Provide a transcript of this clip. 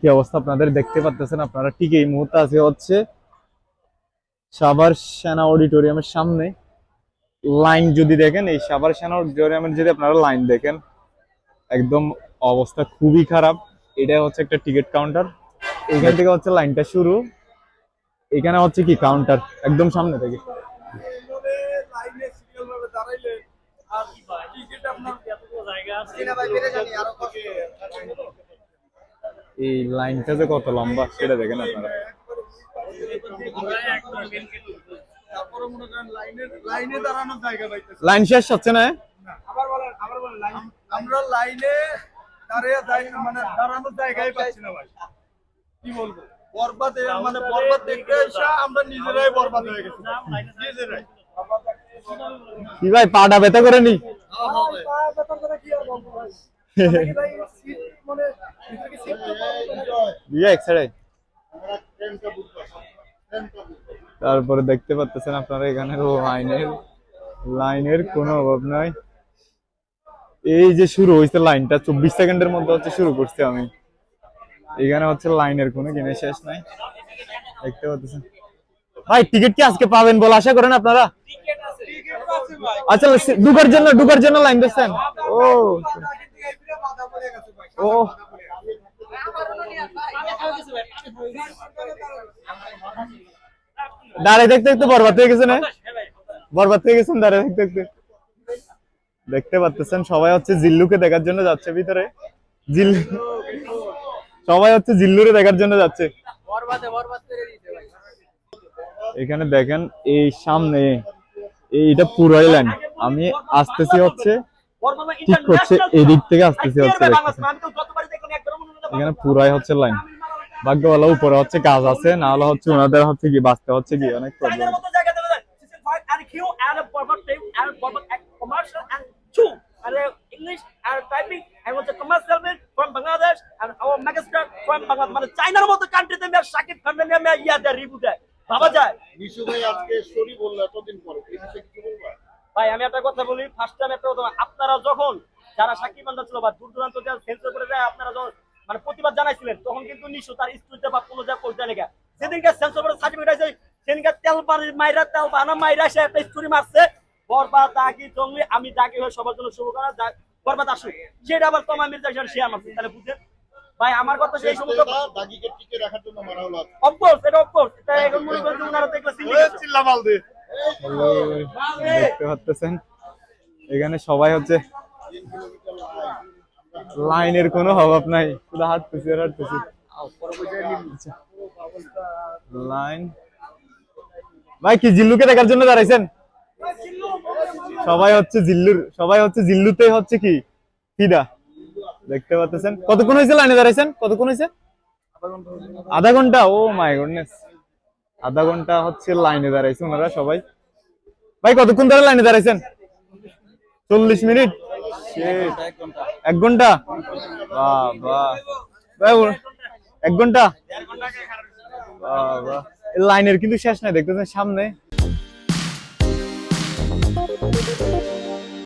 কি অবস্থা আপনাদের দেখতে পাচ্ছেন আপনারা ঠিক এই মুহূর্তে আছে হচ্ছে সাভার সেনা অডিটোরিয়ামের সামনে। লাইন যদি দেখেন এই সাভার সেনা অডিটোরিয়ামের যদি আপনারা লাইন দেখেন একদম অবস্থা খুবই খারাপ। এটা হচ্ছে একটা টিকিট কাউন্টার। এখান থেকে হচ্ছে লাইনটা শুরু। এখানে হচ্ছে কি কাউন্টার? একদম সামনে থেকে। লাইনে সিরিয়াল ভাবে দাঁড়াইলে আর টিকিট আপনার এই লাইনটা যে কত লম্বা সেটা দেখেন আপনারা। তারপরে মনে করেন লাইনের লাইনে দাঁড়ানোর জায়গা পাইতেছে লাইন শেষ হচ্ছে না? আবার বলেন আবার বলেন লাইন আমরা লাইনে দাঁড়িয়ে যাই মানে দাঁড়ানোর জায়গায় পাচ্ছি না ভাই। কি বলব? বরবাদ মানে বরবাদ দেখতে এসে আমরা নিজেরাই বরবাদ হয়ে গেছি। নিজেরাই। কি ভাই পাটা ব্যথা করে নি তারপরে দেখতে পাচ্ছেন আপনারা এখানে লাইনের লাইনের কোনো অভাব নাই। এই যে শুরু হয়েছে লাইনটা, চব্বিশ সেকেন্ডের মধ্যে হচ্ছে শুরু করছি আমি। এখানে হচ্ছে লাইনের কোনো কিনে শেষ নাই। দেখতে পাচ্ছেন ভাই, টিকিট কি আজকে পাবেন বলে আশা করেন আপনারা? আচ্ছা ঢুকার জন্য ঢুকার জন্য লাইন দিচ্ছেন ও ও দাঁড়িয়ে দেখতে দেখতে বরবাদ হয়ে গেছে না? বরবাদ হয়ে গেছেন দাঁড়িয়ে দেখতে দেখতে? দেখতে পাচ্ছেন সবাই হচ্ছে জিল্লুকে দেখার জন্য যাচ্ছে ভিতরে। সবাই হচ্ছে জিল্লুরে দেখার জন্য যাচ্ছে। এখানে দেখেন, এই সামনে এইটা পুরোই লাইন আমি আসতেছি হচ্ছে ঠিক হচ্ছে এদিক থেকে আসতেছি হচ্ছে এখানে পুরাই হচ্ছে লাইন ভাগ্য ভালো উপরে হচ্ছে কাজ আছে না হলে হচ্ছে ওনাদের হচ্ছে কি বাঁচতে হচ্ছে কি অনেক প্রবলেম চাইনার মতো জায়গা দেবে season 5 and Q a format type and format and commercial and two and a English and typing and what's a commercial made from Bangladesh and our megastar from Bangladesh মানে চাইনার মতো কান্ট্রিতে শাকিব নিয়ে ইয়া দেয় রিভিউ দেয়। ভাবা যায়? ভাই আজকে স্টোরি বলল এতদিন পরে। এই বিষয়ে কিছু বলবা? ভাই আমি একটা কথা বলি ফার্স্ট টাইম একটা কথা আপনারা যখন যারা সাকিব ছিল বা দূর দূরান্ত সেন্সর করে যায় আপনারা যখন মানে প্রতিবাদ জানাইছিলেন তখন কিন্তু নিশ্চয় তার স্টুডিওতে বা কোনো জায়গায় পৌঁছে লেগে যেদিনকে সেন্সর করে সার্টিফিকেট আছে সেদিনকে তেল পানি মাইরা তেল বানা মাইরা সে একটা স্টোরি মারছে বরবাদ দাগি জঙ্গলি আমি দাগি হয়ে সবার জন্য শুভ করা যা- বরবাদ আসুক। সেটা আবার তোমার মির্জা শেয়ার মারছে তাহলে বুঝছেন ভাই আমার কথা সেই সমস্ত দাগিকে টিকে রাখার জন্য মারা হলো অফকোর্স এটা অফকোর্স এটা এখন মনে করেন ওনারা তো এগুলো syndicate চিল্লা মাল দে দেখতে পাচ্ছেন এখানে সবাই হচ্ছে লাইনের কোনো অভাব নাই। শুধু হাঁটতেছি আর আচ্ছা। লাইন। ভাই, কি জিল্লুকে দেখার জন্য দাঁড়াইছেন? সবাই হচ্ছে জিল্লুর সবাই হচ্ছে জিল্লুতে হচ্ছে কি? ফিদা। দেখতে পাচ্ছেন? কতক্ষণ হয়েছে লাইনে দাঁড়াইছেন? কতক্ষণ হয়েছে? আধা ঘণ্টা? Oh my goodness. আধা ঘণ্টা হচ্ছে লাইনে দাঁড়াইছে ওনারা সবাই। ভাই, কতক্ষণ ধরে লাইনে দাঁড়াইছেন? চল্লিশ মিনিট. এক ঘণ্টা। বা বা এক ঘণ্টা? বাহ বাহ এই লাইনের কিন্তু শেষ নাই দেখতেছেন সামনে।